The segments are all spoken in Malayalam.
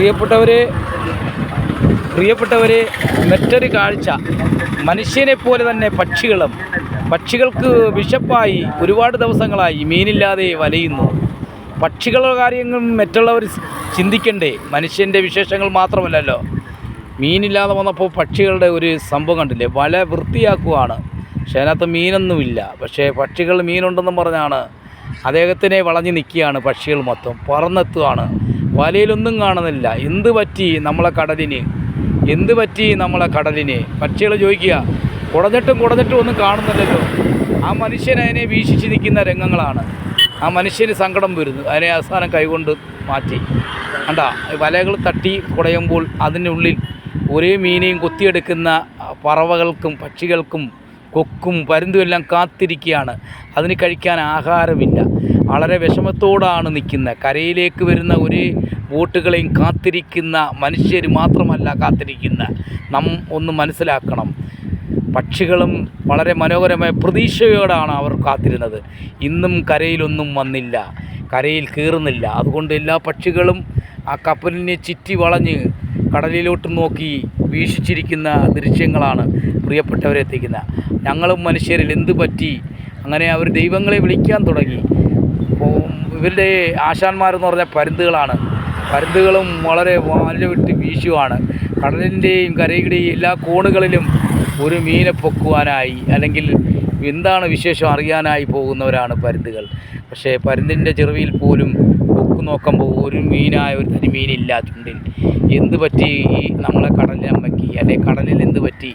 പ്രിയപ്പെട്ടവരെ പ്രിയപ്പെട്ടവരെ മറ്റൊരു കാഴ്ച. മനുഷ്യനെ പോലെ തന്നെ പക്ഷികളും പക്ഷികൾക്ക് വിശപ്പായി ഒരുപാട് ദിവസങ്ങളായി മീനില്ലാതെ വലയുന്നു. പക്ഷികളുടെ കാര്യങ്ങൾ മറ്റുള്ളവർ ചിന്തിക്കണ്ടേ? മനുഷ്യന്റെ വിശേഷങ്ങൾ മാത്രമല്ലല്ലോ. മീനില്ലാതെ വന്നപ്പോൾ പക്ഷികളുടെ ഒരു സംഭവം കണ്ടില്ലേ? വല വൃത്തിയാക്കുവാണ്. പക്ഷേ അതിനകത്ത് മീനൊന്നുമില്ല. പക്ഷേ പക്ഷികൾ മീനുണ്ടെന്നും പറഞ്ഞാണ് അദ്ദേഹത്തിനെ വളഞ്ഞു നിൽക്കുകയാണ് പക്ഷികൾ മൊത്തം. പറന്നെത്തുകയാണ് വലയിലൊന്നും കാണുന്നില്ല. എന്ത് പറ്റി നമ്മളെ കടലിന്? എന്ത് പറ്റി നമ്മളെ കടലിന്? പക്ഷികൾ ചോദിക്കുക. കുടഞ്ഞിട്ടും കുടഞ്ഞിട്ടും ഒന്നും കാണുന്നില്ലല്ലോ. ആ മനുഷ്യൻ അതിനെ വീക്ഷിച്ച് നിൽക്കുന്ന രംഗങ്ങളാണ്. ആ മനുഷ്യന് സങ്കടം വരുന്നു. അതിനെ അവസാനം കൈകൊണ്ട് മാറ്റി. കണ്ട? വലകൾ തട്ടി കുടയുമ്പോൾ അതിനുള്ളിൽ ഒരേ മീനെയും കൊത്തിയെടുക്കുന്ന പറവകൾക്കും പക്ഷികൾക്കും കൊക്കും പരുന്തും എല്ലാം കാത്തിരിക്കുകയാണ്. അതിന് കഴിക്കാൻ ആഹാരമില്ല. വളരെ വിഷമത്തോടാണ് നിൽക്കുന്നത്. കരയിലേക്ക് വരുന്ന ഒരു ബോട്ടുകളെയും കാത്തിരിക്കുന്ന മനുഷ്യർ മാത്രമല്ല കാത്തിരിക്കുന്ന നാം ഒന്ന് മനസ്സിലാക്കണം. പക്ഷികളും വളരെ മനോഹരമായ പ്രതീക്ഷയോടാണ് അവർ കാത്തിരുന്നത്. ഇന്നും കരയിലൊന്നും വന്നില്ല. കരയിൽ കയറുന്നില്ല. അതുകൊണ്ട് എല്ലാ പക്ഷികളും ആ കപ്പലിനെ ചുറ്റി വളഞ്ഞ് കടലിലോട്ട് നോക്കി വീക്ഷിച്ചിരിക്കുന്ന ദൃശ്യങ്ങളാണ് പ്രിയപ്പെട്ടവരെ എത്തിക്കുന്ന ഞങ്ങളും മനുഷ്യരിൽ എന്ത് പറ്റി? അങ്ങനെ അവർ ദൈവങ്ങളെ വിളിക്കാൻ തുടങ്ങി. ഇവരുടെ ആശാന്മാരെന്ന് പറഞ്ഞാൽ പരുന്തുകളാണ്. പരുന്തുകളും വളരെ വാല വിട്ട് വീശുവാണ്. കടലിന്റെയും കരയുടെയും എല്ലാ കോണുകളിലും ഒരു മീനെ പൊക്കുവാനായി അല്ലെങ്കിൽ എന്താണ് വിശേഷം അറിയാനായി പോകുന്നവരാണ് പരുന്തുകൾ. പക്ഷേ പരുന്തിന്റെ ചെറുവിയിൽ പോലും കൊക്ക് നോക്കുമ്പോൾ ഒരു മീനായ ഒരു തരി മീനില്ല ചുണ്ടിൽ എന്ത് പറ്റി ഈ നമ്മളെ കടലമ്മയ്ക്ക് അല്ലെ കടലിൽ എന്ത് പറ്റി?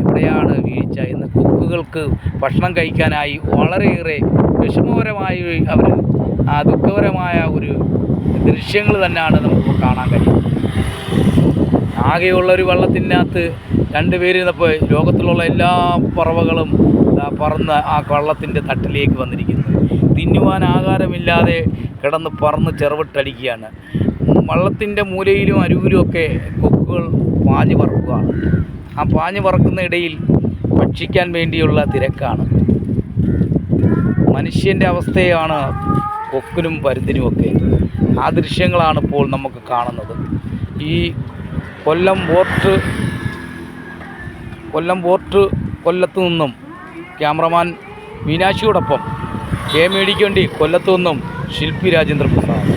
എവിടെയാണ് വീഴ്ച? എന്ന് കൊക്കുകൾക്ക് ഭക്ഷണം കഴിക്കാനായി വളരെയേറെ വിഷമകരമായി അവർ ആ ദുഃഖകരമായ ഒരു ദൃശ്യങ്ങൾ തന്നെയാണ് നമുക്ക് കാണാൻ കഴിയുന്നത്. ആകെയുള്ള ഒരു വള്ളത്തിനകത്ത് രണ്ട് പേരിരുന്നപ്പോൾ ലോകത്തിലുള്ള എല്ലാ പറവകളും പറന്ന് ആ വള്ളത്തിന്റെ തട്ടിലേക്ക് വന്നിരിക്കുന്നു. തിന്നുവാൻ ആഹാരമില്ലാതെ കിടന്ന് പറന്ന് ചെറുവിട്ടടിക്കുകയാണ്. വള്ളത്തിന്റെ മൂലയിലും അരുവിലുമൊക്കെ കൊക്കുകൾ പാഞ്ഞു പറക്കുകയാണ്. ആ പാഞ്ഞു പറക്കുന്ന ഇടയിൽ ഭക്ഷിക്കാൻ വേണ്ടിയുള്ള തിരക്കാണ്. മനുഷ്യന്റെ അവസ്ഥയാണ് കൊക്കിനും പരുന്തിനുമൊക്കെ. ആ ദൃശ്യങ്ങളാണ് ഇപ്പോൾ നമുക്ക് കാണുന്നത്. ഈ കൊല്ലം പോർട്ട് കൊല്ലം പോർട്ട് കൊല്ലത്തു നിന്നും ക്യാമറമാൻ മീനാക്ഷിയോടൊപ്പം കെ മേടിക്കേണ്ടി കൊല്ലത്തു നിന്നും ശില്പി രാജേന്ദ്ര പ്രസാദ്